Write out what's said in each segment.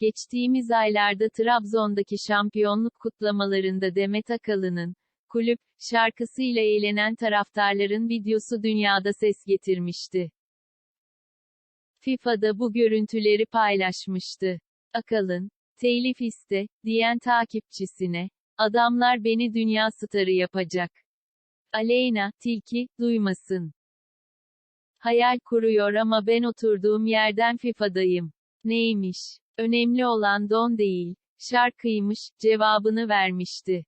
Geçtiğimiz aylarda Trabzon'daki şampiyonluk kutlamalarında Demet Akalın'ın, kulüp, şarkısıyla eğlenen taraftarların videosu dünyada ses getirmişti. FIFA da bu görüntüleri paylaşmıştı. Akalın, telif iste, diyen takipçisine, adamlar beni dünya starı yapacak. Aleyna, tilki, duymasın. Hayal kuruyor ama ben oturduğum yerden FIFA'dayım. Neymiş? Önemli olan don değil, şarkıymış, cevabını vermişti.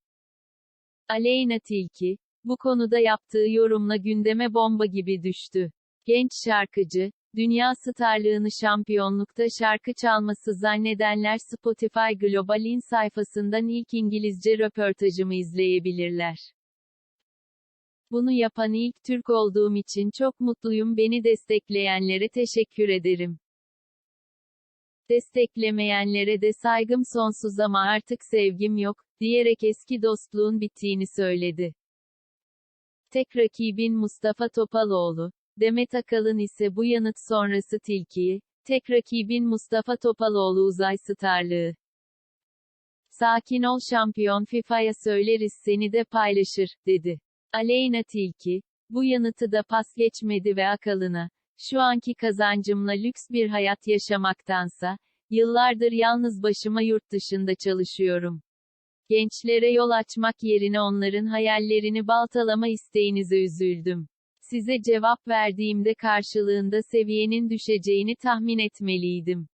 Aleyna Tilki, bu konuda yaptığı yorumla gündeme bomba gibi düştü. Genç şarkıcı, dünya starlığını şampiyonlukta şarkı çalması zannedenler Spotify Global'in sayfasından ilk İngilizce röportajımı izleyebilirler. Bunu yapan ilk Türk olduğum için çok mutluyum. Beni destekleyenlere teşekkür ederim. Desteklemeyenlere de saygım sonsuz ama artık sevgim yok, diyerek eski dostluğun bittiğini söyledi. Tek rakibin Mustafa Topaloğlu, Demet Akalın ise bu yanıt sonrası tilkiyi, tek rakibin Mustafa Topaloğlu uzay starlığı. Sakin ol şampiyon FIFA'ya söyleriz seni de paylaşır, dedi. Aleyna Tilki, bu yanıtı da pas geçmedi ve Akalın'a, şu anki kazancımla lüks bir hayat yaşamaktansa, yıllardır yalnız başıma yurt dışında çalışıyorum. Gençlere yol açmak yerine onların hayallerini baltalama isteğinize üzüldüm. Size cevap verdiğimde karşılığında seviyenin düşeceğini tahmin etmeliydim.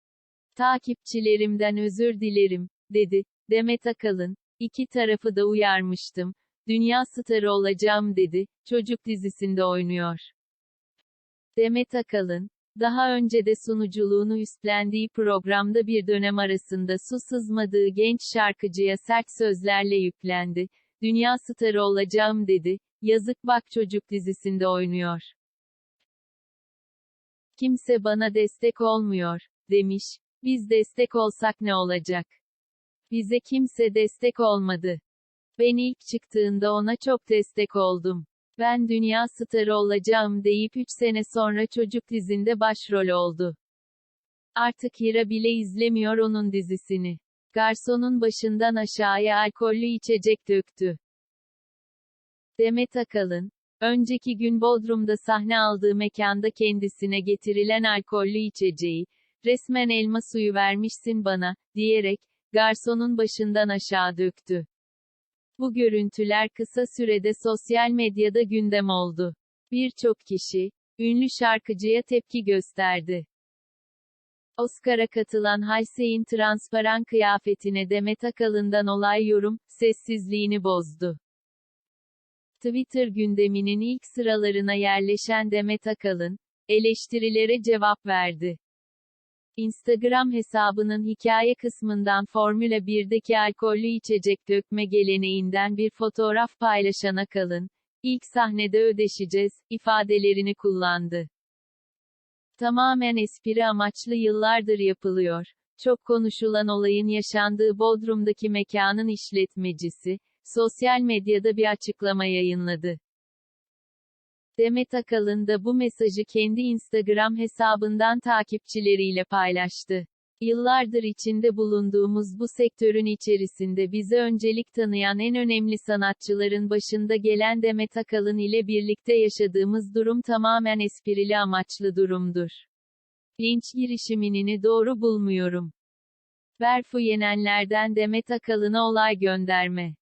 Takipçilerimden özür dilerim, dedi. Demet Akalın, iki tarafı da uyarmıştım. Dünya starı olacağım dedi. Çocuk dizisinde oynuyor. Demet Akalın, daha önce de sunuculuğunu üstlendiği programda bir dönem arasında su sızmadığı genç şarkıcıya sert sözlerle yüklendi. Dünya starı olacağım dedi. Yazık bak çocuk dizisinde oynuyor. Kimse bana destek olmuyor, demiş. Biz destek olsak ne olacak? Bize kimse destek olmadı. Ben ilk çıktığında ona çok destek oldum. Ben dünya starı olacağım deyip 3 sene sonra çocuk dizinde başrol oldu. Artık Hira bile izlemiyor onun dizisini. Garsonun başından aşağıya alkollü içecek döktü. Demet Akalın, önceki gün Bodrum'da sahne aldığı mekanda kendisine getirilen alkollü içeceği, resmen elma suyu vermişsin bana, diyerek, garsonun başından aşağı döktü. Bu görüntüler kısa sürede sosyal medyada gündem oldu. Birçok kişi, ünlü şarkıcıya tepki gösterdi. Oscar'a katılan Halsey'in transparan kıyafetine Demet Akalın'dan olay yorum, sessizliğini bozdu. Twitter gündeminin ilk sıralarına yerleşen Demet Akalın, eleştirilere cevap verdi. Instagram hesabının hikaye kısmından Formula 1'deki alkollü içecek dökme geleneğinden bir fotoğraf paylaşan Akalın, ilk sahnede ödeşeceğiz, ifadelerini kullandı. Tamamen espri amaçlı yıllardır yapılıyor. Çok konuşulan olayın yaşandığı Bodrum'daki mekanın işletmecisi, sosyal medyada bir açıklama yayınladı. Demet Akalın da bu mesajı kendi Instagram hesabından takipçileriyle paylaştı. Yıllardır içinde bulunduğumuz bu sektörün içerisinde bizi öncelik tanıyan en önemli sanatçıların başında gelen Demet Akalın ile birlikte yaşadığımız durum tamamen esprili amaçlı durumdur. Linç girişimini doğru bulmuyorum. Berfu yenenlerden Demet Akalın'a olay gönderme.